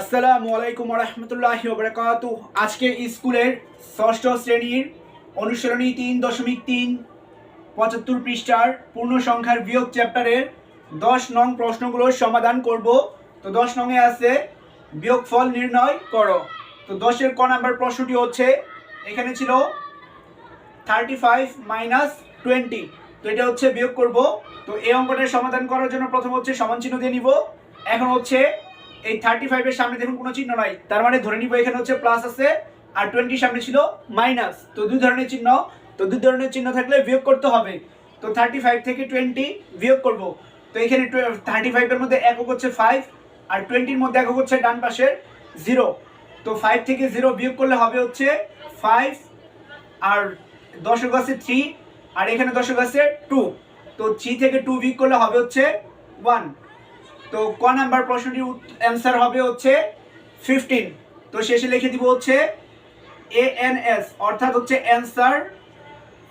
আসসালামু আলাইকুম রহমতুল্লাহ বরকাত আজকে স্কুলের ষষ্ঠ শ্রেণির অনুসরণী তিন দশমিক তিন, পঁচাত্তর পৃষ্ঠার পূর্ণ সংখ্যার বিয়োগ চ্যাপ্টারের দশ নং প্রশ্নগুলোর সমাধান করব। তো দশ নংয়ে আছে, বিয়োগফল নির্ণয় করো। তো দশের ক নাম্বার প্রশ্নটি হচ্ছে, এখানে ছিল থার্টি ফাইভ মাইনাস টোয়েন্টি তো এটা হচ্ছে বিয়োগ করব। তো এই অঙ্কটার সমাধান করার জন্য প্রথম হচ্ছে সমান চিহ্ন দিয়ে নিব। এখন হচ্ছে এই থার্টি ফাইভের সামনে দেখুন কোনো চিহ্ন নাই। তার মানে ধরে নিব এখানে হচ্ছে প্লাস আছে আর টোয়েন্টির সামনে ছিল মাইনাস তো দুই ধরনের চিহ্ন। তো দুই ধরনের চিহ্ন থাকলে বিয়োগ করতে হবে। তো থার্টি ফাইভ থেকে টোয়েন্টি বিয়োগ করব। তো এখানে থার্টি ফাইভের মধ্যে একক হচ্ছে ফাইভ আর টোয়েন্টির মধ্যে একক হচ্ছে ডান পাশের জিরো তো ফাইভ থেকে জিরো বিয়োগ করলে হবে হচ্ছে ফাইভ আর দশক আছে থ্রি আর এখানে দশক আছে টু তো থ্রি থেকে টু বিয়োগ করলে হবে হচ্ছে ওয়ান তো ক নাম্বার প্রশ্নটির অ্যান্সার হবে হচ্ছে ফিফটিন তো শেষে লিখে দিব হচ্ছে এ এন এস অর্থাৎ হচ্ছে অ্যান্সার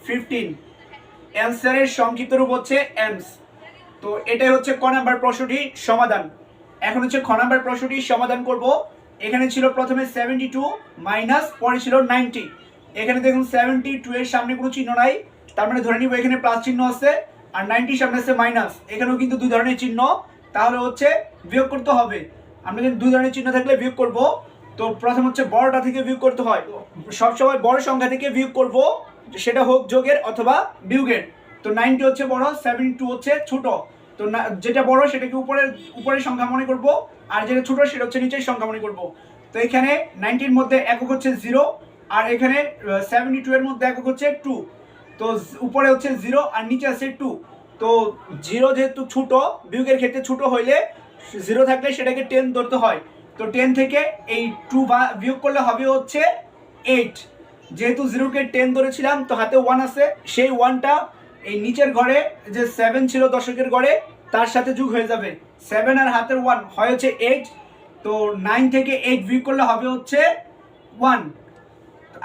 ফিফটিন অ্যান্সারের সংক্ষিপ্ত রূপ হচ্ছে এমস তো এটাই হচ্ছে ক নাম্বার প্রশ্নটির সমাধান। এখন হচ্ছে খ নাম্বার প্রশ্নটির সমাধান করব। এখানে ছিল প্রথমে সেভেন্টি টু মাইনাস পরে ছিল নাইনটি এখানে দেখুন সেভেন্টি টু এর সামনে কোনো চিহ্ন নাই। তার মানে ধরে নিব এখানে প্লাস চিহ্ন আছে, আর নাইনটির সামনে আছে মাইনাস এখানেও কিন্তু দুই ধরনের চিহ্ন। তাহলে হচ্ছে বিয়োগ করতে হবে। আমরা যদি দুই ধরনের চিহ্ন থাকলে বিয়োগ করব। তো প্রথম হচ্ছে বড়টা থেকে বিয়োগ করতে হয়। সবসময় বড় সংখ্যা থেকে বিয়োগ করব। সেটা হোক যোগের অথবা বিয়োগের। তো নাইনটি হচ্ছে বড় সেভেন টু হচ্ছে ছোট। তো যেটা বড় সেটাকে উপরের উপরের সংখ্যা মনে করব। আর যেটা ছোট সেটা হচ্ছে নিচের সংখ্যা মনে করব। তো এখানে নাইনটির মধ্যে একক হচ্ছে জিরো, আর এখানে সেভেন্টি টু এর মধ্যে একক হচ্ছে টু তো উপরে হচ্ছে জিরো আর নিচে আছে টু তো জিরো যেহেতু ছোট, বিয়োগের ক্ষেত্রে ছোট হইলে জিরো থাকলে সেটাকে টেন ধরতে হয়। তো টেন থেকে এই টু বা বিয়োগ করলে হবে হচ্ছে এইট যেহেতু জিরোকে টেন ধরেছিলাম, তো হাতে ওয়ান আছে। সেই ওয়ানটা এই নিচের ঘরে যে সেভেন ছিল দশকের ঘরে, তার সাথে যোগ হয়ে যাবে। সেভেন আর হাতের ওয়ান হয় হচ্ছে এইট তো নাইন থেকে এইট বিয়োগ করলে হবে হচ্ছে ওয়ান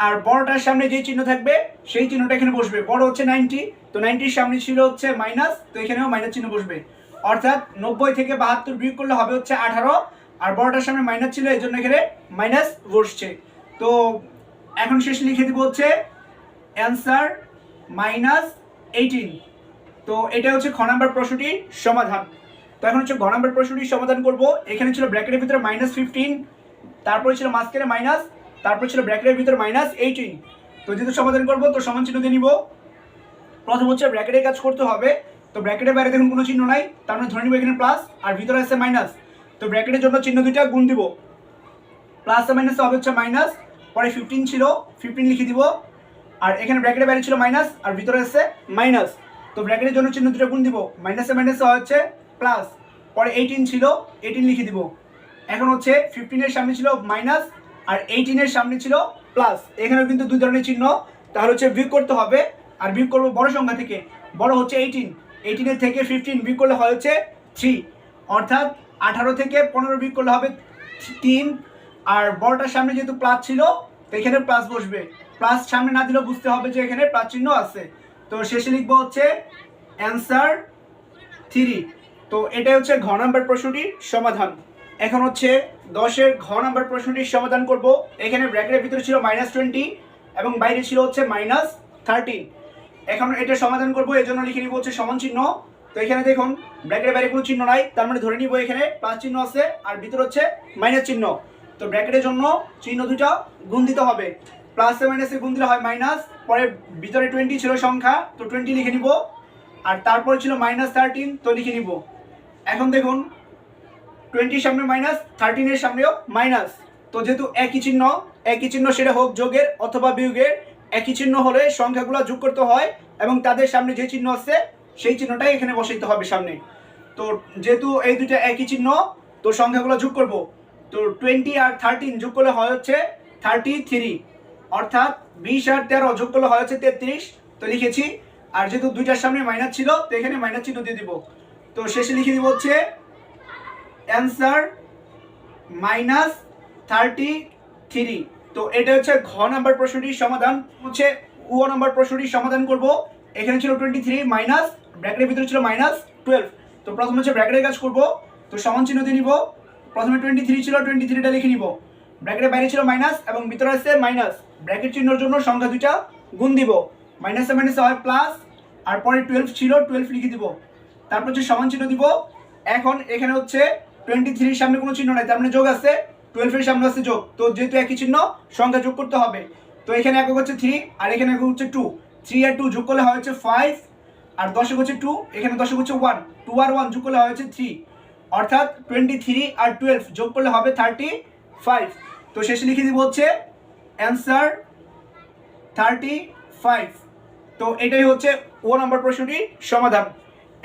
আর বড়টার সামনে যে চিহ্ন থাকবে, সেই চিহ্নটা এখানে বসবে। বড় হচ্ছে নাইনটি তো নাইনটির সামনে ছিল হচ্ছে মাইনাস তো এখানেও মাইনাস চিহ্ন বসবে। অর্থাৎ নব্বই থেকে বাহাত্তর বিয়োগ করলে হবে হচ্ছে আঠারো, আর বড়টার সামনে মাইনাস ছিল এই জন্য এখানে মাইনাস বসছে। তো এখন শেষ লিখে দিব হচ্ছে অ্যান্সার মাইনাস এইটিন তো এটা হচ্ছে খ নাম্বার প্রশ্নটির সমাধান। তো এখন হচ্ছে ঘ নাম্বার প্রশ্নটির সমাধান করব। এখানে ছিল ব্র্যাকেটের ভিতরে মাইনাস ফিফটিন তারপরে ছিল মাঝখানে মাইনাস তারপরে ছিল ব্র্যাকেটের ভিতরে মাইনাস এইটিন তো যেহেতু সমাধান করব, তো সমান চিহ্ন দিয়ে নিব। প্রথম হচ্ছে ব্র্যাকেটের কাজ করতে হবে। তো ব্র্যাকেটের বাইরে দেখুন কোনো চিহ্ন নাই, তার মানে ধরে নিব এখানে প্লাস আর ভিতরে আছে মাইনাস তো ব্র্যাকেটের জন্য চিহ্ন দুইটা গুণ দিব। প্লাস মাইনাস হবে হচ্ছে মাইনাস পরে ফিফটিন ছিল ফিফটিন লিখে দিব। আর এখানে ব্র্যাকেটের বাইরে ছিল মাইনাস আর ভিতরে আছে মাইনাস তো ব্র্যাকেটের জন্য চিহ্ন দুটো গুণ দিব। মাইনাসে মাইনাসে হচ্ছে প্লাস পরে এইটিন ছিল এইটিন লিখে দিব। এখন হচ্ছে ফিফটিনের সামনে ছিল মাইনাস আর এইটিনের সামনে ছিল প্লাস এখানেও কিন্তু দুই ধরনের চিহ্ন। তাহলে হচ্ছে বিয়োগ করতে হবে আর বিয়োগ করব বড় সংখ্যা থেকে। বড় হচ্ছে এইটিন এইটিনের থেকে ফিফটিন বিয়োগ করলে হয় হচ্ছে থ্রি অর্থাৎ আঠারো থেকে পনেরো বিয়োগ করলে হবে তিন। আর বড়টার সামনে যেহেতু প্লাস ছিল এখানে প্লাস বসবে। প্লাস সামনে না দিলেও বুঝতে হবে যে এখানে প্লাস চিহ্ন আছে। তো শেষে লিখব হচ্ছে অ্যান্সার থ্রি তো এটাই হচ্ছে ঘ নাম্বার প্রশ্নটির সমাধান। এখন হচ্ছে দশের ঘ নাম্বার প্রশ্নটির সমাধান করব। এখানে ব্র্যাকেটের ভিতরে ছিল মাইনাস টোয়েন্টি এবং বাইরে ছিল হচ্ছে মাইনাস থার্টিন এখন এটা সমাধান করব এই জন্য লিখে নিব হচ্ছে সমান চিহ্ন। তো এখানে দেখুন ব্র্যাকেটের বাইরে কোনো চিহ্ন নাই, তার মানে ধরে নিব এখানে প্লাস চিহ্ন আছে, আর ভিতরে হচ্ছে মাইনাস চিহ্ন। তো ব্র্যাকেটের জন্য চিহ্ন দুটো গুণ দিতে হবে। প্লাসে মাইনাসে গুণ দিলে হয় মাইনাস পরে ভিতরে টোয়েন্টি ছিল সংখ্যা, তো টোয়েন্টি লিখে নিব। আর তারপরে ছিল মাইনাস থার্টিন তো লিখে নিব। এখন দেখুন টোয়েন্টির সামনে মাইনাস থার্টিনের সামনেও মাইনাস তো যেহেতু একই চিহ্ন একই চিহ্ন সেটা হোক যোগের অথবা বিয়োগের, একই চিহ্ন হলে সংখ্যাগুলো যোগ করতে হয় এবং তাদের সামনে যে চিহ্ন আছে, সেই চিহ্নটাই এখানে বসাইতে হবে সামনে। তো যেহেতু এই দুইটা একই চিহ্ন, তো সংখ্যাগুলো যোগ করব। তো টোয়েন্টি আর থার্টিন যোগ করলে হয় হচ্ছে থার্টি থ্রি অর্থাৎ বিশ আর তেরো যোগ করলে হয় হচ্ছে তেত্রিশ। তো লিখেছি, আর যেহেতু দুইটার সামনে মাইনাস ছিল, তো এখানে মাইনাস চিহ্ন দিয়ে দিব। তো শেষে লিখে দিব হচ্ছে অ্যান্সার মাইনাস থার্টি থ্রি তো এটা হচ্ছে ঘ নাম্বার প্রশ্নটির সমাধান। হচ্ছে ও নাম্বার প্রশ্নটির সমাধান করব। এখানে ছিল টোয়েন্টি থ্রি মাইনাস ব্র্যাকেটের ভিতরে ছিল মাইনাস টুয়েলভ তো প্রথম হচ্ছে ব্র্যাকেটের কাজ করব। তো সমান চিহ্ন দিয়ে নিব। প্রথমে টোয়েন্টি থ্রি ছিল টোয়েন্টি থ্রিটা লিখে নিব। ব্র্যাকেটের বাইরে ছিল মাইনাস এবং ভিতরে আছে মাইনাস ব্র্যাকেট চিহ্নের জন্য সংখ্যা দুইটা গুণ দিব। মাইনাসে মাইনাসে হয় প্লাস আর পরে টুয়েলভ ছিল টুয়েলভ লিখে দিব। তারপর হচ্ছে সমান চিহ্ন দিব। এখন এখানে হচ্ছে টোয়েন্টি থ্রির সামনে কোনো চিহ্ন নাই, তার মানে যোগ আছে টুয়েলভের সামনে আছে যোগ। তো যেহেতু একই চিহ্ন, সংখ্যা যোগ করতে হবে। তো এখানে একক হচ্ছে থ্রি আর এখানে একক হচ্ছে টু থ্রি আর টু যোগ করলে হচ্ছে ফাইভ আর দশক হচ্ছে টু এখানে দশক হচ্ছে ওয়ান টু আর ওয়ান যোগ করলে হচ্ছে থ্রি অর্থাৎ টোয়েন্টি থ্রি আর টুয়েলভ যোগ করলে হবে থার্টি ফাইভ তো শেষে লিখে দিব হচ্ছে অ্যান্সার থার্টি ফাইভ তো এটাই হচ্ছে ও নম্বর প্রশ্নটির সমাধান।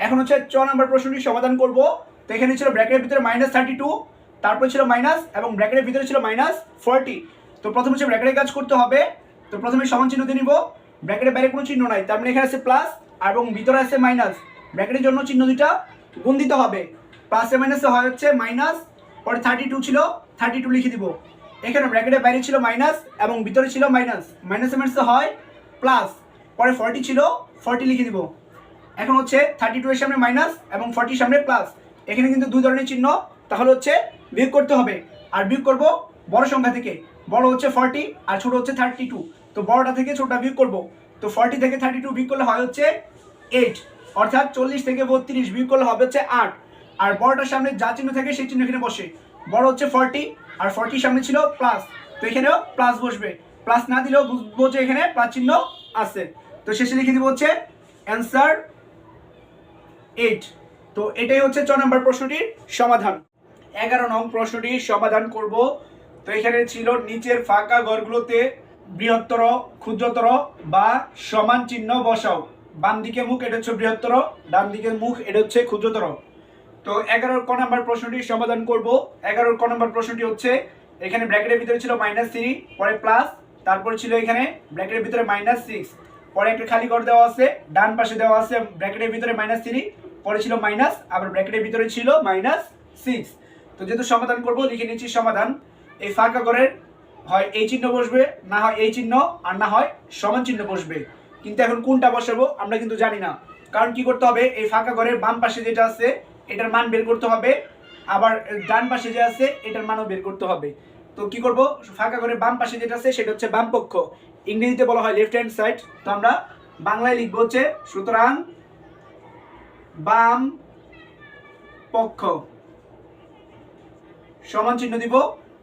এখন হচ্ছে চ নম্বর প্রশ্নটির সমাধান করব। তো এখানে ছিল ব্র্যাকেটের ভিতরে মাইনাস থার্টি টু তারপর ছিল মাইনাস এবং ব্র্যাকেটের ভিতরে ছিল মাইনাস ফোরটি তো প্রথমে হচ্ছে ব্র্যাকেটের কাজ করতে হবে। তো প্রথমে সমান চিহ্ন দিয়ে নিব। ব্র্যাকেটের বাইরে কোনো চিহ্ন নাই। তার মানে এখানে আছে প্লাস এবং ভিতরে আছে মাইনাস ব্র্যাকেটের জন্য চিহ্ন দুইটা গুণ দিতে হবে। প্লাসে মাইনাসে হয় হচ্ছে মাইনাস পরে থার্টি টু ছিল থার্টি টু লিখে দিব। এখানে ব্র্যাকেটের বাইরে ছিল মাইনাস এবং ভিতরে ছিল মাইনাস মাইনাসে মাইনাসে হয় প্লাস পরে ফর্টি ছিল ফর্টি লিখে দিব। এখন হচ্ছে থার্টি টু এর সামনে মাইনাস এবং ফর্টির সামনে প্লাস এখানে কিন্তু দুই ধরনের চিহ্ন, তাহলে হচ্ছে বিয়োগ করতে হবে। আর বিয়োগ করব বড় সংখ্যা থেকে। বড় হচ্ছে ফর্টি আর ছোট হচ্ছে থার্টি টু তো বড়টা থেকে ছোটটা বিয়োগ করব। তো ফর্টি থেকে থার্টি টু বিয়োগ করলে হয় হচ্ছে এইট অর্থাৎ চল্লিশ থেকে বত্রিশ বিয়োগ করলে হবে হচ্ছে আট। আর বড়টার সামনে যা চিহ্ন থাকে সেই চিহ্ন এখানে বসে। বড় হচ্ছে ফর্টি আর ফর্টির সামনে ছিল প্লাস তো এখানেও প্লাস বসবে। প্লাস না দিলেও বুঝব যে এখানে প্লাস চিহ্ন আছে। তো শেষে লিখে দিব হচ্ছে অ্যান্সার এইট তো এটাই হচ্ছে ছ নম্বর প্রশ্নটির সমাধান। এগারো নং প্রশ্নটির সমাধান করব। তো এখানে ছিল নিচের ফাঁকা ঘরগুলোতে বৃহত্তর, ক্ষুদ্রতর বা সমান চিহ্ন বসাও। বাম দিকে মুখ, এটা হচ্ছে বৃহত্তর, ডান দিকের মুখ, এটা হচ্ছে ক্ষুদ্রতর। তো এগারোর ক নম্বর প্রশ্নটির সমাধান করব। এগারোর ক নম্বর প্রশ্নটি হচ্ছে, এখানে ব্র্যাকেটের ভিতরে ছিল মাইনাস থ্রি পরে প্লাস তারপর ছিল এখানে ব্র্যাকেটের ভিতরে মাইনাস সিক্স পরে একটা খালি ঘর দেওয়া আছে, ডান পাশে দেওয়া আছে, ব্র্যাকেটের ভিতরে মাইনাস থ্রি পরে ছিল মাইনাস আবার ব্র্যাকেটের ভিতরে ছিল মাইনাস সিক্স তো যেহেতু সমাধান করব, লিখে নিচ্ছি সমাধান। এই ফাঁকা ঘরের হয় এই চিহ্ন বসবে, না হয় এই চিহ্ন, আর না হয় সমান চিহ্ন বসবে। কিন্তু এখন কোনটা বসাবো, আমরা কিন্তু জানি না। কারণ কি করতে হবে, এই ফাঁকা ঘরের বাম পাশে যেটা আছে, এটার মান বের করতে হবে। আবার ডান পাশে যে আছে, এটার মানও বের করতে হবে। তো কি করব, ফাঁকা ঘরের বাম পাশে যেটা আছে, সেটা হচ্ছে বাম পক্ষ ইংরেজিতে বলা হয় লেফট হ্যান্ড সাইড তো আমরা বাংলায় লিখব হচ্ছে, সুতরাং বাম পক্ষ। সমান চিহ্ন দিব।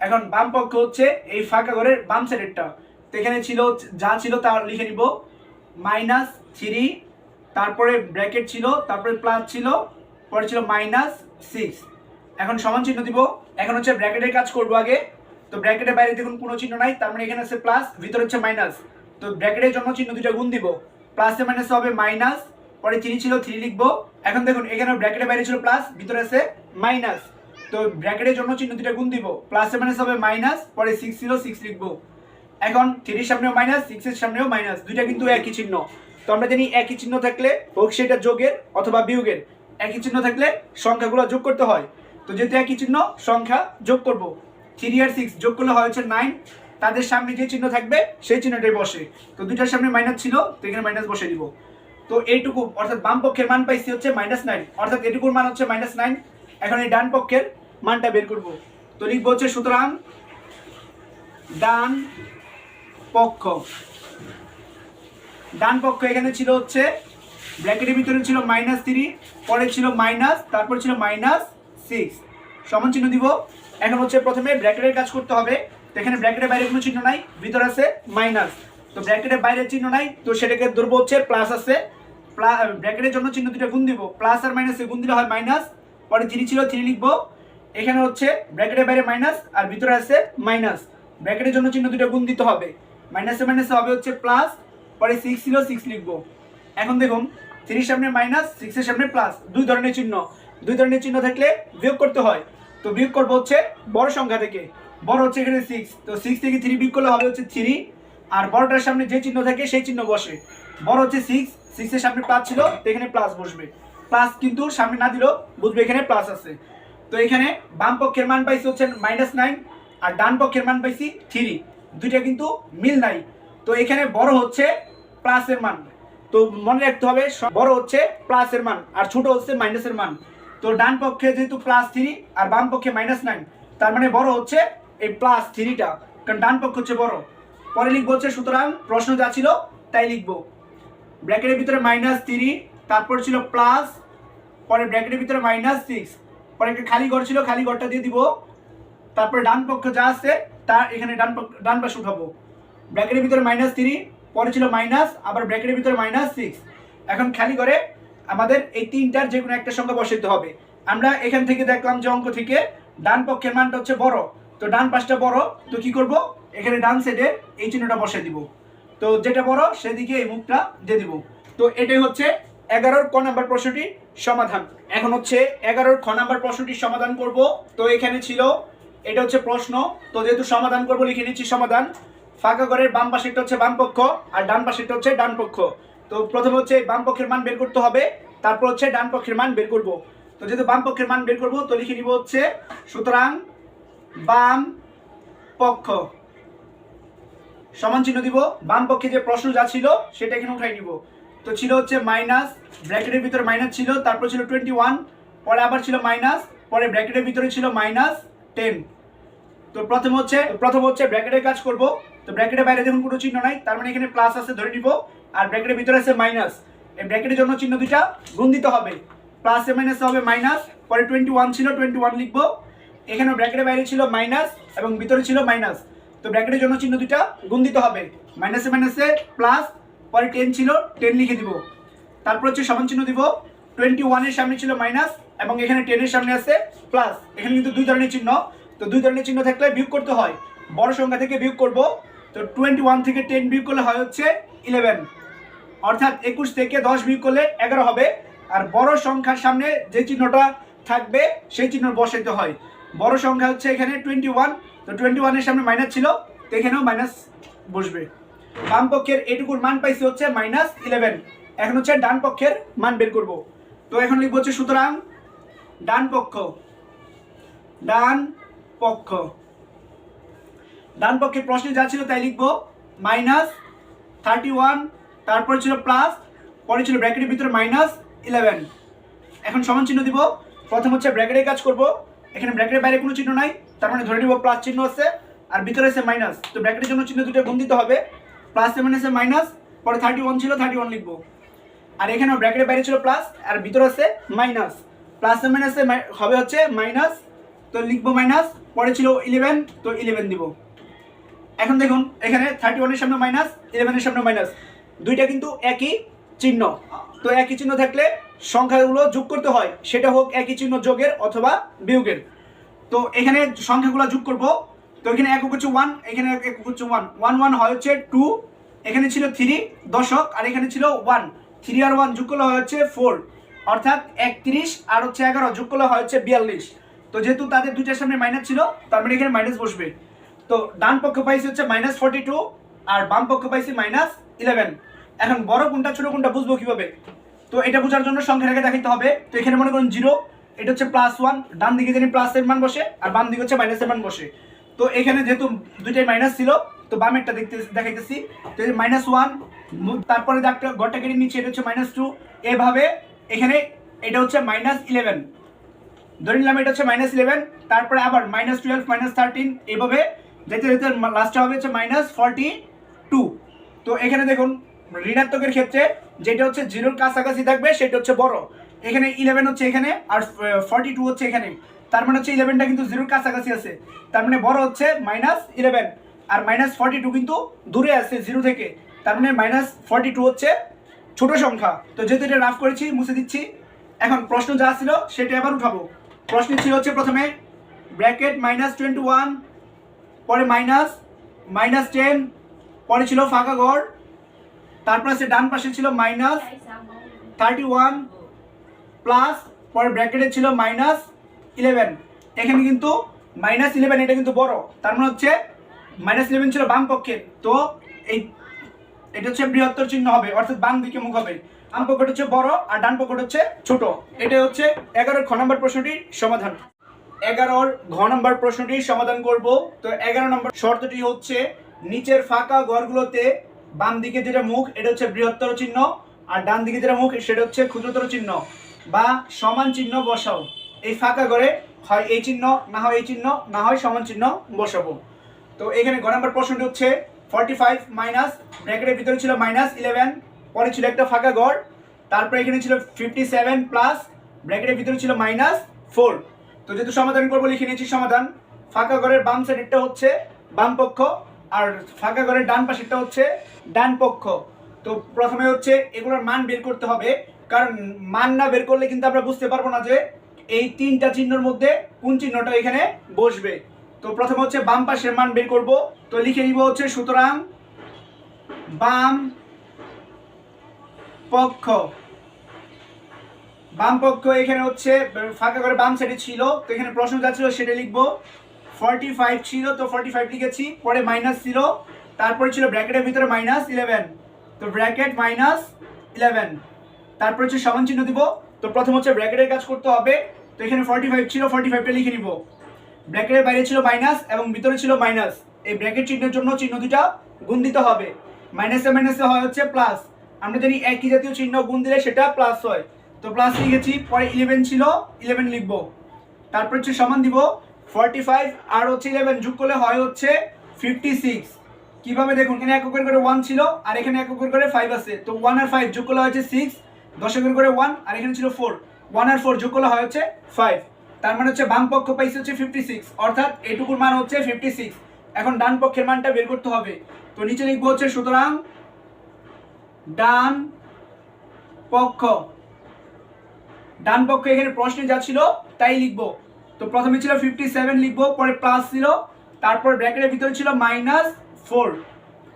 এখন বাম পক্ষ হচ্ছে এই ফাঁকা ঘরের বাম সাইডেরটা তো এখানে ছিল যা ছিল তা লিখে নিব। মাইনাস থ্রি, তারপরে ব্র্যাকেট ছিল, তারপরে প্লাস ছিল, পরে ছিল মাইনাস সিক্স। এখন সমান চিহ্ন দিব। এখন হচ্ছে ব্র্যাকেটের কাজ করব আগে। তো ব্র্যাকেটের বাইরে দেখুন কোনো চিহ্ন নাই, তার মানে এখানে আছে প্লাস, ভিতরে হচ্ছে মাইনাস। তো ব্র্যাকেটের জন্য চিহ্ন দুইটা গুণ দিব। প্লাসে মাইনাস হবে মাইনাস পরে থ্রি ছিল থ্রি লিখব। এখন দেখুন, এখানে ব্র্যাকেটের বাইরে ছিল প্লাস ভিতরে আছে মাইনাস তো ব্র্যাকেটের জন্য চিহ্ন দুটা গুণ দিব। প্লাসে মাইনাস হবে মাইনাস পরে সিক্স ছিল সিক্স লিখব। এখন থ্রির সামনেও মাইনাস সিক্সের সামনেও মাইনাস দুইটা কিন্তু একই চিহ্ন। তো আমরা জানি একই চিহ্ন থাকলে হোক সেটা যোগের অথবা বিয়োগের। একই চিহ্ন থাকলে সংখ্যাগুলো যোগ করতে হয়। তো যেহেতু একই চিহ্ন, সংখ্যা যোগ করব। থ্রি আর সিক্স যোগ করলে হয় হচ্ছে নাইন তাদের সামনে যে চিহ্ন থাকবে, সেই চিহ্নটাই বসে। তো দুইটার সামনে মাইনাস ছিল, তো এখানে মাইনাস বসে দিব। তো এইটুকু, অর্থাৎ বাম পক্ষের মান পাইছি হচ্ছে মাইনাস নাইন অর্থাৎ এটুকুর মান হচ্ছে মাইনাস নাইন এখন এই ডান পক্ষের মানটা বের করব। তো লিখব হচ্ছে, সুতরাং ডান পক্ষ। ডান পক্ষ এখানে ছিল হচ্ছে, ব্র্যাকেটের ভিতরে ছিল মাইনাস থ্রি পরে ছিল মাইনাস তারপর ছিল মাইনাস সিক্স সমান চিহ্ন দিব। এখন হচ্ছে প্রথমে ব্র্যাকেটের কাজ করতে হবে। তো এখানে ব্র্যাকেটের বাইরে কোনো চিহ্ন নাই, ভিতরে আছে মাইনাস তো ব্র্যাকেটের বাইরে চিহ্ন নাই, তো সেটাকে ধরবো হচ্ছে প্লাস আছে ব্র্যাকেটের জন্য চিহ্ন দুটো গুণ দিব। প্লাস আর মাইনাসে গুণ দিলে হয় মাইনাস পরে থ্রি ছিল থ্রি লিখব। এখানে হচ্ছে ব্র্যাকেটের বাইরে মাইনাস আর ভিতরে আছে মাইনাস ব্র্যাকেটের জন্য চিহ্ন দুটো গুণ দিতে হবে। মাইনাসে মাইনাসে হবে হচ্ছে প্লাস পরে সিক্স ছিল সিক্স লিখব। এখন দেখুন থ্রির সামনে মাইনাস সিক্সের সামনে প্লাস দুই ধরনের চিহ্ন। দুই ধরনের চিহ্ন থাকলে বিয়োগ করতে হয়। তো বিয়োগ করব হচ্ছে বড় সংখ্যা থেকে। বড় হচ্ছে এখানে সিক্স তো সিক্স থেকে থ্রি বিয়োগ করলে হবে হচ্ছে থ্রি আর বড়টার সামনে যে চিহ্ন থাকে সেই চিহ্ন বসে। বড় হচ্ছে সিক্স সিক্সের সামনে প্লাস ছিল, তো এখানে প্লাস বসবে। প্লাস কিন্তু সামনে না দিলেও বুঝবে এখানে প্লাস আছে। তো এখানে বাম পক্ষের মান পাইছি হচ্ছে মাইনাস নাইন আর ডান পক্ষের মান পাইছি থ্রি দুইটা কিন্তু মিল নাই। তো এখানে বড় হচ্ছে প্লাসের মান। তো মনে রাখতে হবে বড় হচ্ছে প্লাসের মান আর ছোট হচ্ছে মাইনাসের মান। তো ডান পক্ষে যেহেতু প্লাস থ্রি আর বাম পক্ষে মাইনাস নাইন তার মানে বড় হচ্ছে এই প্লাস থ্রিটা কারণ ডান পক্ষ হচ্ছে বড়। পরে লিখব হচ্ছে, সুতরাং প্রশ্ন যা ছিল তাই লিখব। ব্র্যাকেটের ভিতরে মাইনাস থ্রি তারপর ছিল প্লাস পরে ব্র্যাকেটের ভিতরে মাইনাস সিক্স পরে একটা খালি ঘর ছিল, খালি ঘরটা দিয়ে দিব। তারপরে ডান পক্ষ যা আছে তার এখানে ডান পক্ষ, ডান পাশে উঠাবো। ব্র্যাকেটের ভিতরে মাইনাস থ্রি পরে ছিল মাইনাস আবার ব্র্যাকেটের ভিতরে মাইনাস সিক্স এখন খালি করে আমাদের এই তিনটার যে কোনো একটা সংখ্যা বসাইতে হবে। আমরা এখান থেকে দেখলাম যে অঙ্ক থেকে ডান পক্ষের মানটা হচ্ছে বড়। তো ডান পাশটা বড়, তো কি করব? এখানে ডান সাইডে এই চিহ্নটা বসাই দিব। তো যেটা বড়, সেদিকে এই মুখটা দিয়ে দিব। তো এটাই হচ্ছে এগারোর ক নাম্বার প্রশ্নটির সমাধান। এখন হচ্ছে এগারোর খ নাম্বার প্রশ্নটির সমাধান করব। তো এখানে ছিল, এটা হচ্ছে প্রশ্ন। তো যেহেতু সমাধান করব, লিখে নিচ্ছি সমাধান। ফাঁকা ঘরের বাম পাশেরটা হচ্ছে বাম পক্ষ, আর ডান পাশেরটা হচ্ছে ডান পক্ষ। তো প্রথমে হচ্ছে বাম পক্ষের মান বের করতে হবে, তারপর হচ্ছে ডান পক্ষের মান বের করব। তো যেহেতু বাম পক্ষের মান বের করব, তো লিখে নিব হচ্ছে, সুতরাং বাম পক্ষ। সমান চিহ্ন দিব, বাম পক্ষে যে প্রশ্ন যা ছিল সেটা এখানে উঠাই নিব। তো ছিল হচ্ছে মাইনাস ব্র্যাকেটের ভিতরে মাইনাস ছিল, তারপর ছিল টোয়েন্টি ওয়ান পরে আবার ছিল মাইনাস পরে ব্র্যাকেটের ভিতরে ছিল মাইনাস টেন তো প্রথম হচ্ছে প্রথম হচ্ছে ব্র্যাকেটের কাজ করব। তো ব্র্যাকেটের বাইরে দেখুন কোনো চিহ্ন নাই, তার মানে এখানে প্লাস আছে ধরে নিব, আর ব্র্যাকেটের ভিতরে আছে মাইনাস এই ব্র্যাকেটের জন্য চিহ্ন দুইটা গুণ দিতে হবে। প্লাসে মাইনাস হবে মাইনাস পরে টোয়েন্টি ওয়ান ছিল টোয়েন্টি ওয়ান লিখব এখানে ব্র্যাকেটের বাইরে ছিল মাইনাস এবং ভিতরে ছিল মাইনাস তো ব্র্যাকেটের জন্য চিহ্ন দুইটা গুণ দিতে হবে মাইনাসে মাইনাসে প্লাস পরে টেন ছিল টেন লিখে দিব। তারপর হচ্ছে সমান চিহ্ন দিব টোয়েন্টি ওয়ানের সামনে ছিল মাইনাস এবং এখানে টেনের সামনে আছে প্লাস এখানে কিন্তু দুই ধরনের চিহ্ন। তো দুই ধরনের চিহ্ন থাকলে বিয়োগ করতে হয়। বড় সংখ্যা থেকে বিয়োগ করব। তো টোয়েন্টি ওয়ান থেকে টেন বিয়োগ করলে হয় হচ্ছে ইলেভেন অর্থাৎ একুশ থেকে দশ বিয়োগ করলে এগারো হবে। আর বড় সংখ্যার সামনে যে চিহ্নটা থাকবে, সেই চিহ্ন বসাইতে হয়। বড় সংখ্যা হচ্ছে এখানে টোয়েন্টি ওয়ান তো টোয়েন্টি ওয়ানের সামনে মাইনাস ছিল, তো এখানেও মাইনাস বসবে। বাম পক্ষের এটুকুর মান পাইছি হচ্ছে মাইনাস ইলেভেন এখন হচ্ছে ডান পক্ষের মান বের করব। তো এখন লিখব হচ্ছে সুতরাং ডান পক্ষ ডান পক্ষ। ডান পক্ষের প্রশ্নে যা ছিল তাই লিখব মাইনাস থার্টি ওয়ান তারপরে ছিল প্লাস পরে ছিল ব্র্যাকেটের ভিতরে মাইনাস ইলেভেন এখন সমান চিহ্ন দিব। প্রথম হচ্ছে ব্র্যাকেটের কাজ করব। এখানে ব্র্যাকেটের বাইরে কোনো চিহ্ন নাই। তার মানে ধরে নিব প্লাস চিহ্ন আছে, আর ভিতরে আছে মাইনাস তো ব্র্যাকেটের জন্য চিহ্ন দুটো গুণ দিতে হবে। প্লাস মাইনাসে মাইনাস পরে থার্টি ওয়ান ছিল থার্টি ওয়ান লিখব। আর এখানে ব্র্যাকেটের বাইরে ছিল প্লাস আর ভিতরে আছে মাইনাস প্লাস মাইনাসে হবে হচ্ছে মাইনাস তো লিখব মাইনাস পরে ছিল ইলেভেন তো ইলেভেন দিব। এখন দেখুন, এখানে থার্টি ওয়ানের সামনে মাইনাস ইলেভেনের সামনে মাইনাস দুইটা কিন্তু একই চিহ্ন। তো একই চিহ্ন থাকলে সংখ্যাগুলো যোগ করতে হয়। সেটা হোক একই চিহ্ন যোগের অথবা বিয়োগের। তো এখানে সংখ্যাগুলো যোগ করব। তো এখানে একক হচ্ছে ওয়ান এখানে একক হচ্ছে ওয়ান ওয়ান ওয়ান হয় হচ্ছে টু এখানে ছিল থ্রি দশক, আর এখানে ছিল ওয়ান থ্রি আর ওয়ান যোগ করলে হয় হচ্ছে ফোর অর্থাৎ একত্রিশ আর হচ্ছে এগারো যোগ করলে হয় হচ্ছে বিয়াল্লিশ। তো যেহেতু তাদের দুইটার সামনে মাইনাস ছিল, তার মানে এখানে মাইনাস বসবে। তো ডান পক্ষ পাইছি হচ্ছে মাইনাস ফোর্টি টু আর বাম পক্ষ পাইছি মাইনাস ইলেভেন এখন বড় কোনটা, ছোট কোনটা বুঝব কীভাবে? তো এটা বোঝার জন্য সংখ্যা রেখে দেখাইতে হবে। তো এখানে মনে করুন জিরো এটা হচ্ছে প্লাস ওয়ান ডান দিকে জানি প্লাসের মান বসে, আর বাম দিকে হচ্ছে মাইনাসের মান বসে। তো এখানে যেহেতু দুইটাই মাইনাস ছিল, তো বামেরটা দেখতে দেখাইতেছি। তো মাইনাস ওয়ান তারপরে দাগটা ঘরটা কেটে নিচ্ছে, এটা হচ্ছে মাইনাস টু এভাবে এখানে এটা হচ্ছে মাইনাস ইলেভেন ধরে নিলাম এটা হচ্ছে মাইনাস ইলেভেন তারপরে আবার মাইনাস টুয়েলভ মাইনাস থার্টিন এভাবে যেতে যেতে লাস্টটা হবে হচ্ছে মাইনাস ফর্টি টু তো এখানে দেখুন, ঋণাত্মকের ক্ষেত্রে যেটা হচ্ছে জিরোর কাছাকাছি থাকবে, সেটা হচ্ছে বড়। এখানে ইলেভেন হচ্ছে এখানে, আর ফর্টি টু হচ্ছে এখানে। তার মানে হচ্ছে ইলেভেনটা কিন্তু জিরোর কাছাকাছি আছে। তার মানে বড় হচ্ছে মাইনাস ইলেভেন আর মাইনাস ফর্টি টু কিন্তু দূরে আছে জিরো থেকে। তার মানে মাইনাস ফর্টি টু হচ্ছে ছোট সংখ্যা। তো যেহেতু এটা রাফ করেছি, মুছে দিচ্ছি, এখন প্রশ্ন যা ছিল সেটা আবার উঠাবো। প্রশ্ন ছিল হচ্ছে প্রথমে ব্র্যাকেট মাইনাস টোয়েন্টি ওয়ান পরে মাইনাস মাইনাস টেন পরে ছিল ফাঁকা ঘর, তারপর আছে ডান পাশে ছিল মাইনাস থার্টি ওয়ান প্লাস পরে ব্র্যাকেটে ছিল মাইনাস ইলেভেন এখানে কিন্তু মাইনাস ইলেভেন এটা কিন্তু বড়। তার মানে হচ্ছে মাইনাস ইলেভেন ছিল বাম পক্ষের। তো এই, এটা হচ্ছে বৃহত্তর চিহ্ন হবে, অর্থাৎ বাম দিকে মুখ হবে। বাম পকেট হচ্ছে বড় আর ডান পকেট হচ্ছে ছোট। এটা হচ্ছে এগারোর খ নম্বর প্রশ্নটির সমাধান। এগারোর ঘ নম্বর প্রশ্নটির সমাধান করব। তো এগারো নম্বর শর্তটি হচ্ছে নিচের ফাঁকা ঘরগুলোতে বাম দিকে যেটা মুখ, এটা হচ্ছে বৃহত্তর চিহ্ন, আর ডান দিকে যেটা মুখ, সেটা হচ্ছে ক্ষুদ্রতর চিহ্ন। বা সমান চিহ্ন বসাও। এই ফাঁকা ঘরে হয় এই চিহ্ন, না হয় এই চিহ্ন, না হয় সমান চিহ্ন বসাবো। তো এখানে গ নাম্বার প্রশ্নটি হচ্ছে ফর্টি ফাইভ মাইনাস ব্র্যাকেটের ভিতরে ছিল মাইনাস ইলেভেন পরে ছিল একটা ফাঁকা ঘর, তারপরে এখানে ছিল ফিফটি সেভেন প্লাস ব্র্যাকেটের ভিতরে ছিল মাইনাস ফোর তো যেহেতু সমাধান করব, লিখে নিয়েছি সমাধান। ফাঁকা ঘরের বাম সাইডেরটা হচ্ছে বাম পক্ষ, আর ফাঁকা ঘরের ডান পাশেরটা হচ্ছে ডান পক্ষ। তো প্রথমে হচ্ছে এগুলোর মান বের করতে হবে। কারণ মান না বের করলে কিন্তু আমরা বুঝতে পারব না যে এই তিনটা চিহ্নর মধ্যে কোন চিহ্নটা এখানে বসবে। তো প্রথমে হচ্ছে বাম পাশের মান বের করব। তো লিখে নিব হচ্ছে সুতরাং বাম পক্ষ। বাম পক্ষ এখানে হচ্ছে ফাঁকা করে বাম সাইডে ছিল। তো এখানে প্রশ্ন যা ছিল সেটা লিখব। ফর্টি ফাইভ ছিল, তো ফর্টি ফাইভ লিখেছি। পরে মাইনাস ছিল। তারপরে ছিল ব্র্যাকেটের ভিতরে মাইনাস ইলেভেন তো ব্র্যাকেট মাইনাস ইলেভেন তারপরে হচ্ছে সমান চিহ্ন দিব। তো প্রথম হচ্ছে ব্র্যাকেটের কাজ করতে হবে। তো এখানে ফর্টি ফাইভ ছিল ফর্টি ফাইভটা লিখে নিব। ব্র্যাকেটের বাইরে ছিল মাইনাস এবং ভিতরে ছিল মাইনাস এই ব্র্যাকেট চিহ্নের জন্য চিহ্ন দুটা গুণ দিতে হবে। মাইনাসে মাইনাসে হয় হচ্ছে প্লাস আমরা জানি একই জাতীয় চিহ্ন গুণ দিলে সেটা প্লাস হয়। তো প্লাস লিখেছি, পরে ইলেভেন ছিল ইলেভেন লিখব। তারপর হচ্ছে সমান দিব ফর্টি ফাইভ আর হচ্ছে ইলেভেন যোগ করলে হয় হচ্ছে ফিফটি সিক্স কীভাবে দেখুন, এখানে এককের করে ওয়ান ছিল, আর এখানে এককের করে ফাইভ আছে। তো ওয়ান আর ফাইভ যোগ করলে হচ্ছে সিক্স দশকের করে ওয়ান আর এখানে ছিল ফোর ওয়ান আর ফোর যোগ করলে হয় হচ্ছে ফাইভ তার মানে হচ্ছে বাম পক্ষ পাইছে হচ্ছে ফিফটি সিক্স অর্থাৎ এটুকুর মান হচ্ছে ফিফটি সিক্স এখন ডান পক্ষের মানটা বের করতে হবে। তো নিচে লিখব হচ্ছে, সুতরাং ডান পক্ষ। ডান পক্ষ এখানে প্রশ্নে যা ছিল, তাই লিখব। তো প্রথমে ছিল ফিফটি সেভেন লিখব, পরে প্লাস ছিল। তারপর ব্র্যাকেটের ভিতরে ছিল মাইনাস ফোর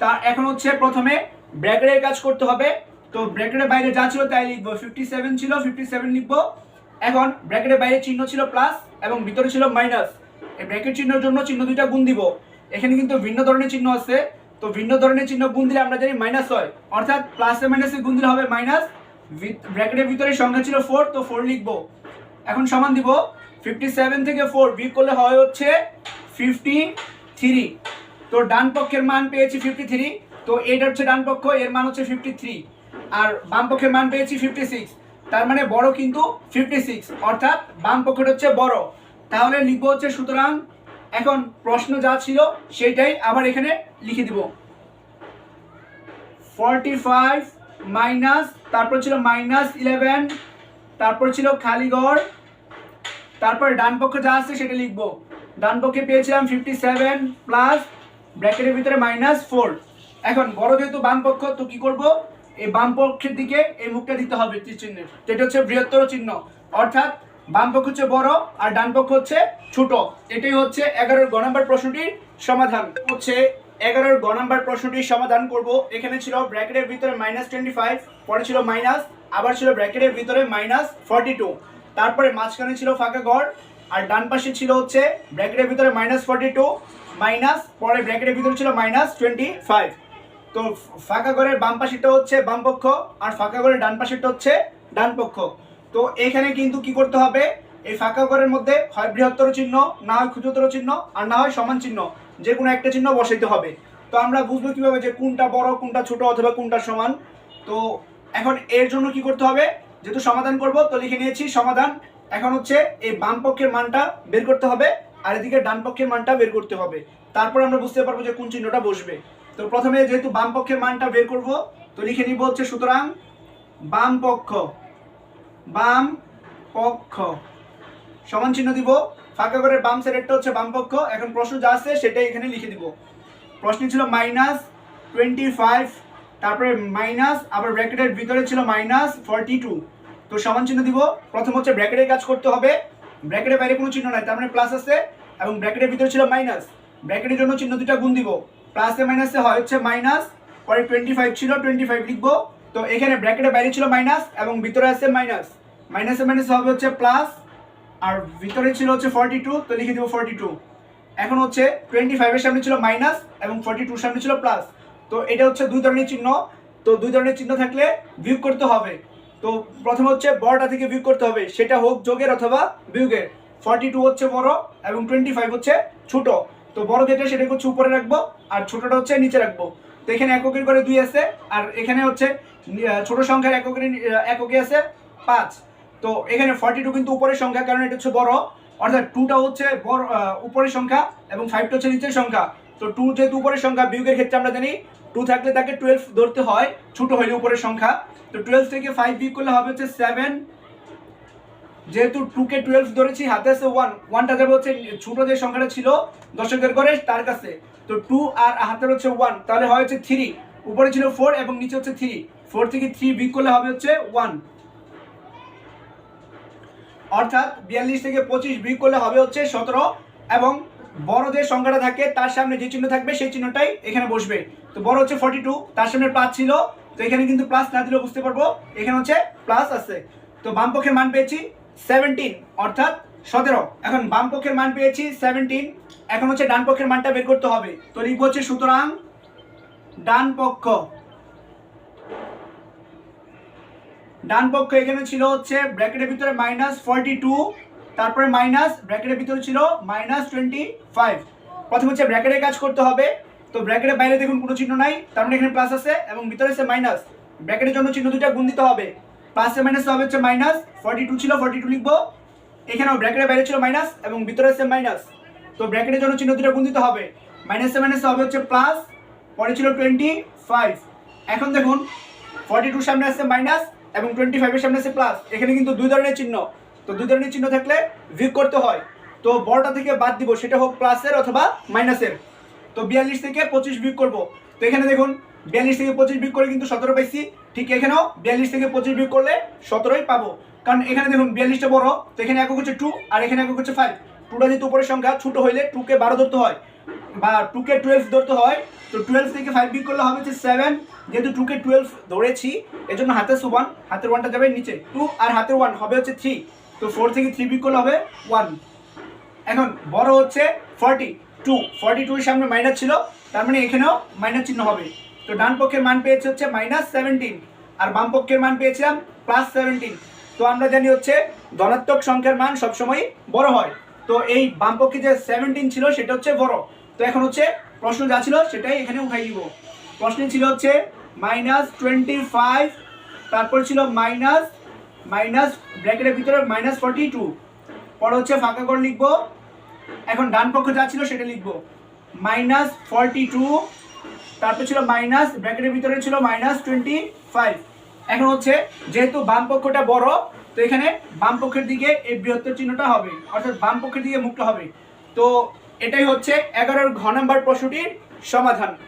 তা এখন হচ্ছে প্রথমে ব্র্যাকেটের কাজ করতে হবে। তো ব্র্যাকেটের বাইরে যা ছিল তাই লিখব। ফিফটি সেভেন ছিল ফিফটি সেভেন লিখব। এখন ব্র্যাকেটের বাইরে চিহ্ন ছিল প্লাস এবং ভিতরে ছিল মাইনাস এই ব্র্যাকেট চিহ্নের জন্য চিহ্ন দুইটা গুণ দিব। এখানে কিন্তু ভিন্ন ধরনের চিহ্ন আছে। তো ভিন্ন ধরনের চিহ্ন গুণ দিলে আমরা জানি মাইনাস হয়। অর্থাৎ প্লাসে মাইনাসে গুণ দিলে হবে মাইনাস ব্র্যাকেটের ভিতরে সংখ্যা ছিল ফোর তো ফোর লিখব। এখন সমান দিব। ফিফটি সেভেন থেকে ফোর বিয়োগ করলে হয় হচ্ছে ফিফটি থ্রি তো ডান পক্ষের মান পেয়েছি ফিফটি থ্রি তো এটা হচ্ছে ডান পক্ষ, এর মান হচ্ছে ফিফটি থ্রি আর বাম পক্ষের মান পেয়েছি ফিফটি সিক্স তার মানে বড় কিন্তু ফিফটি সিক্স অর্থাৎ বাম পক্ষটা হচ্ছে বড়। তাহলে লিখব হচ্ছে সুতরাং, এখন প্রশ্ন যা ছিল সেটাই আবার এখানে লিখে দিব। ফর্টি ফাইভ মাইনাস তারপর ছিল মাইনাস ইলেভেন তারপর ছিল খালিগড়, তারপর ডান পক্ষে যা আছে সেটা লিখব। ডান পক্ষে পেয়েছিলাম ফিফটি সেভেন প্লাস ব্র্যাকেটের ভিতরে মাইনাস ফোর এখন বড় যেহেতু বাম পক্ষ, তো কি করব? এই বাম পক্ষের দিকে এই মুখটা দিতে হবে তীর চিহ্নের যেটা হচ্ছে বৃহত্তর চিহ্ন। অর্থাৎ বাম পক্ষ হচ্ছে বড় আর ডান পক্ষ হচ্ছে ছোট। এটাই হচ্ছে এগারোর গ নম্বর প্রশ্নটির সমাধান। হচ্ছে এগারোর গ নম্বর প্রশ্নটির সমাধান করব। এখানে ছিল ব্র্যাকেটের ভিতরে মাইনাস টোয়েন্টি ফাইভ পরে ছিল মাইনাস আবার ছিল ব্র্যাকেটের ভিতরে মাইনাস ফর্টি টু তারপরে মাঝখানে ছিল ফাঁকা ঘর, আর ডান পাশে ছিল হচ্ছে ব্র্যাকেটের ভিতরে মাইনাস ফর্টি টু মাইনাস পরে ব্র্যাকেটের ভিতরে ছিল মাইনাস টোয়েন্টি ফাইভ তো ফাঁকা ঘরের বাম পাশেরটা হচ্ছে বাম পক্ষ আর ফাঁকা ঘরের ডান পাশেরটা হচ্ছে ডান পক্ষ। তো এখানে কিন্তু কি করতে হবে? এই ফাঁকা ঘরের মধ্যে হয় বৃহত্তর চিহ্ন, না হয় ক্ষুদ্রতর চিহ্ন, আর না হয় সমান চিহ্ন। যে কোনো একটা চিহ্ন বসাইতে হবে। তো আমরা বুঝব কীভাবে যে কোনটা বড়, কোনটা ছোট অথবা কোনটা সমান। তো এখন এর জন্য কি করতে হবে? যেহেতু সমাধান করব, তো লিখে নিয়েছি সমাধান। এখন হচ্ছে এই বাম পক্ষের মানটা বের করতে হবে, আর এদিকে ডান পক্ষের মানটা বের করতে হবে। তারপর আমরা বুঝতে পারব যে কোন চিহ্নটা বসবে। তো প্রথমে যেহেতু বাম পক্ষের মানটা বের করব, তো লিখে নিব হচ্ছে সুতরাং বাম পক্ষ বাম পক্ষ। সমান চিহ্ন দিব। ফাঁকা করে বাম সাইডেরটা হচ্ছে বাম পক্ষ। এখন প্রশ্ন যা আছে সেটাই এখানে লিখে দিব। প্রশ্ন ছিল মাইনাস টোয়েন্টি ফাইভ তারপরে মাইনাস আবার ব্র্যাকেটের ভিতরে ছিল মাইনাস ফর্টি টু তো সমান চিহ্ন দিব। প্রথম হচ্ছে ব্র্যাকেটের কাজ করতে হবে। ব্র্যাকেটের বাইরে কোনো চিহ্ন নাই, তার মানে প্লাস আছে, এবং ব্র্যাকেটের ভিতরে ছিল মাইনাস ব্র্যাকেটের জন্য চিহ্ন দুটা গুণ দিব। প্লাসে মাইনাসে হয় হচ্ছে মাইনাস, পরে টোয়েন্টি ফাইভ ছিল টোয়েন্টি ফাইভ লিখব। তো এখানে ব্র্যাকেটের বাইরে ছিল মাইনাস এবং ভিতরে আছে মাইনাস। মাইনাসে মাইনাসে হবে হচ্ছে প্লাস, আর ভিতরে ছিল হচ্ছে ফর্টি টু তো লিখে দিব ফর্টি টু এখন হচ্ছে টোয়েন্টি ফাইভের সামনে ছিল মাইনাস এবং ফর্টি টুর সামনে ছিল প্লাস। তো এটা হচ্ছে দুই ধরনের চিহ্ন। তো দুই ধরনের চিহ্ন থাকলে বিয়োগ করতে হবে। তো প্রথমে হচ্ছে বড়টা থেকে বিয়োগ করতে হবে। সেটা হোক যোগের অথবা বিয়োগের। ফর্টি টু হচ্ছে বড় এবং টোয়েন্টি ফাইভ হচ্ছে ছোট। তো বড় যেটা সেটা হচ্ছে উপরে রাখব, আর ছোটটা হচ্ছে নিচে রাখব। তো এখানে এককের করে দুই আছে, আর এখানে হচ্ছে ছোট সংখ্যার এককের এককে আছে পাঁচ। তো এখানে ফর্টি টু কিন্তু উপরের সংখ্যা, কারণ এটা হচ্ছে বড়। অর্থাৎ টুটা হচ্ছে বড় উপরের সংখ্যা, এবং ফাইভটা হচ্ছে নিচের সংখ্যা। তো টু যেহেতু উপরের সংখ্যা, বিয়োগের ক্ষেত্রে আমরা জানি টু থাকলে তাকে টুয়েলভ ধরতে হয়, ছোট হইলে উপরের সংখ্যা। তো টুয়েলভ থেকে ফাইভ বিয়োগ করলে হবে হচ্ছে সেভেন যেহেতু টু কে টুয়েলভ ধরেছি, হাতে আছে ওয়ান ওয়ানটা যাবে হচ্ছে ছোট যে সংখ্যাটা ছিল দশকের করে তার কাছে। তো টু আর হাতের হচ্ছে ওয়ান তাহলে হয় হচ্ছে থ্রি উপরে ছিল ফোর এবং নিচে হচ্ছে থ্রি ফোর থেকে থ্রি বিগ করলে হবে হচ্ছে ওয়ান অর্থাৎ বিয়াল্লিশ থেকে পঁচিশ বিগ করলে হবে হচ্ছে সতেরো এবং বড় যে সংখ্যাটা থাকে, তার সামনে যে চিহ্ন থাকবে, সেই চিহ্নটাই এখানে বসবে। তো বড় হচ্ছে ফর্টি টু তার সামনে প্লাস ছিল। তো এখানে কিন্তু প্লাস না দিলেও বুঝতে পারব। এখানে হচ্ছে প্লাস আছে। তো বাম পক্ষের মান পেয়েছি সেভেন্টিন অর্থাৎ সতেরো। এখন বাম পক্ষের মান পেয়েছি সেভেন্টিন এখন হচ্ছে ডান পক্ষের মানটা বের করতে হবে। তো লিখব হচ্ছে সুতরাং ডান পক্ষ। ডান পক্ষ এখানে ছিল হচ্ছে ব্র্যাকেটের ভিতরে মাইনাস ফর্টি টু তারপরে মাইনাস ব্র্যাকেটের ভিতরে ছিল মাইনাস টোয়েন্টি ফাইভ প্রথমে হচ্ছে ব্র্যাকেটের কাজ করতে হবে। তো ব্র্যাকেটের বাইরে দেখুন কোনো চিহ্ন নাই, তার মানে এখানে প্লাস আছে এবং ভিতরে আছে মাইনাস ব্র্যাকেটের জন্য চিহ্ন দুটা গুণ দিতে হবে। প্লাসে মাইনাস হবে হচ্ছে মাইনাস ফর্টি টু ছিল ফর্টি টু লিখব। এখানেও ব্র্যাকেটের বাইরে ছিল মাইনাস এবং ভিতরে আছে মাইনাস তো ব্র্যাকেটের জন্য চিহ্ন দুটো গুণ হবে। মাইনাসে মাইনাস হবে হচ্ছে প্লাস পরে ছিল টোয়েন্টি ফাইভ এখন দেখুন ফর্টি টুর সামনে আছে মাইনাস এবং টোয়েন্টি ফাইভের সামনে আছে প্লাস এখানে কিন্তু দুই ধরনের চিহ্ন। তো দুই ধরনের চিহ্ন থাকলে ভিগ করতে হয়। তো বড়টা থেকে বাদ দিব, সেটা হোক প্লাসের অথবা মাইনাসের তো বিয়াল্লিশ থেকে পঁচিশ বিগ করব। তো এখানে দেখুন বিয়াল্লিশ থেকে পঁচিশ বিগ করে কিন্তু সতেরো পাইছি। ঠিক এখানেও বিয়াল্লিশ থেকে পঁচিশ বিগ করলে সতেরোই পাবো। কারণ এখানে দেখুন, বিয়াল্লিশটা বড়, তো এখানে একক হচ্ছে টু আর এখানে একক হচ্ছে ফাইভ টুটা যেহেতু উপরের সংখ্যা, ছোট হইলে টুকে বারো ধরতে হয়। বা টুকে টুয়েলভ ধরতে হয়। তো টুয়েলভ থেকে ফাইভ বিগ করলে হবে হচ্ছে সেভেন যেহেতু টুকে টুয়েলভ ধরেছি এর জন্য হাতের ওয়ান হাতের ওয়ানটা যাবে নিচে। টু আর হাতের ওয়ান হবে হচ্ছে থ্রি তো ফোর থেকে থ্রি বিগ করলে হবে ওয়ান এখন বড় হচ্ছে ফর্টি টু ফর্টি টুর সামনে মাইনাস ছিল, তার মানে এখানেও মাইনাস চিহ্ন হবে। তো ডান পক্ষের মান পেয়েছে হচ্ছে মাইনাস সেভেন্টিন আর বাম পক্ষের মান পেয়েছিলাম প্লাস সেভেন্টিন তো আমরা জানি হচ্ছে ধনাত্মক সংখ্যার মান সবসময় বড় হয়। তো এই বাম পক্ষে যে সেভেন্টিন ছিল সেটা হচ্ছে বড়। তো এখন হচ্ছে প্রশ্ন যা ছিল সেটাই এখানে উঠাই দিব। প্রশ্নে ছিল হচ্ছে মাইনাস টোয়েন্টি ফাইভ তারপর ছিল মাইনাস মাইনাস ব্র্যাকেটের ভিতরে মাইনাস ফর্টি টু পরে হচ্ছে ফাঁকা করে লিখব। এখন ডান পক্ষ যা ছিল সেটা লিখব। মাইনাস ফর্টি টু তারপর ছিল মাইনাস ব্র্যাকেটের ভিতরে ছিল মাইনাস টোয়েন্টি ফাইভ এখন হচ্ছে যেহেতু বাম পক্ষটা বড়, তো এখানে বাম পক্ষের দিকে এই বৃহত্তর চিহ্নটা হবে, অর্থাৎ বাম পক্ষের দিকে মুক্ত হবে। তো এটাই হচ্ছে এগারোর ঘ নম্বর প্রশ্নটির সমাধান।